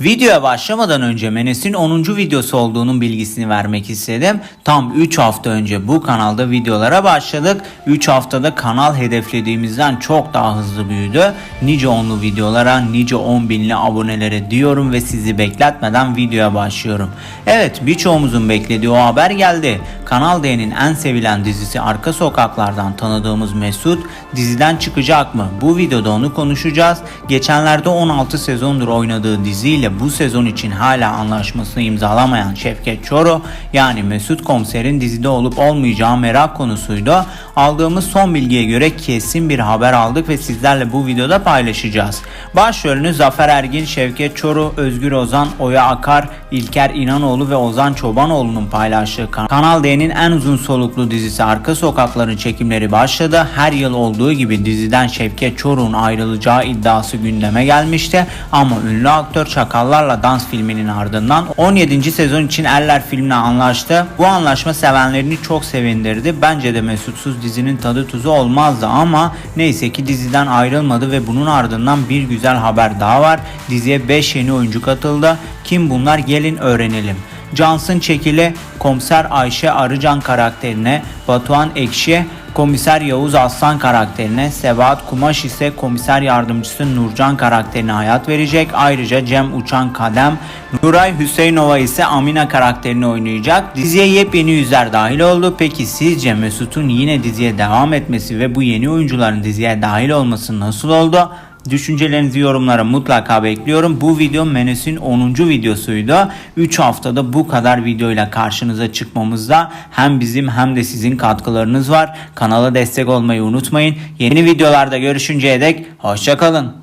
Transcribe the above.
Videoya başlamadan önce Menes'in 10. videosu olduğunun bilgisini vermek istedim. Tam 3 hafta önce bu kanalda videolara başladık. 3 haftada kanal hedeflediğimizden çok daha hızlı büyüdü. Nice onlu videolara, nice 10 binli abonelere diyorum ve sizi bekletmeden videoya başlıyorum. Evet birçoğumuzun beklediği o haber geldi. Kanal D'nin en sevilen dizisi Arka Sokaklardan tanıdığımız Mesut diziden çıkacak mı? Bu videoda onu konuşacağız. Geçenlerde 16 sezondur oynadığı diziyle bu sezon için hala anlaşmasını imzalamayan Şevket Çoru yani Mesut Komiser'in dizide olup olmayacağı merak konusuydu. Aldığımız son bilgiye göre kesin bir haber aldık ve sizlerle bu videoda paylaşacağız. Başrolünü Zafer Ergin, Şevket Çoru, Özgür Ozan, Oya Akar, İlker İnanoğlu ve Ozan Çobanoğlu'nun paylaştığı kan- Kanal D'nin en uzun soluklu dizisi Arka Sokakların çekimleri başladı. Her yıl olduğu gibi diziden Şevket Çoruh'un ayrılacağı iddiası gündeme gelmişti. Ama ünlü aktör Çakallarla Dans filminin ardından 17. sezon için Eller filmle anlaştı. Bu anlaşma sevenlerini çok sevindirdi. Bence de Mesutsuz dizinin tadı tuzu olmazdı ama neyse ki diziden ayrılmadı ve bunun ardından bir güzel haber daha var. Diziye 5 yeni oyuncu katıldı. Kim bunlar gelin öğrenelim. Johnson Çekili Komiser Ayşe Arıcan karakterine, Batuhan Ekşi Komiser Yavuz Aslan karakterine, Sebahat Kumaş ise komiser yardımcısı Nurcan karakterine hayat verecek. Ayrıca Cem Uçan Kadem, Nuray Hüseyinova ise Amina karakterini oynayacak. Diziye yepyeni yüzler dahil oldu. Peki sizce Mesut'un yine diziye devam etmesi ve bu yeni oyuncuların diziye dahil olması nasıl oldu? Düşüncelerinizi yorumlara mutlaka bekliyorum. Bu video Menes'in 10. videosuydu. 3 haftada bu kadar videoyla karşınıza çıkmamızda hem bizim hem de sizin katkılarınız var. Kanala destek olmayı unutmayın. Yeni videolarda görüşünceye dek hoşçakalın.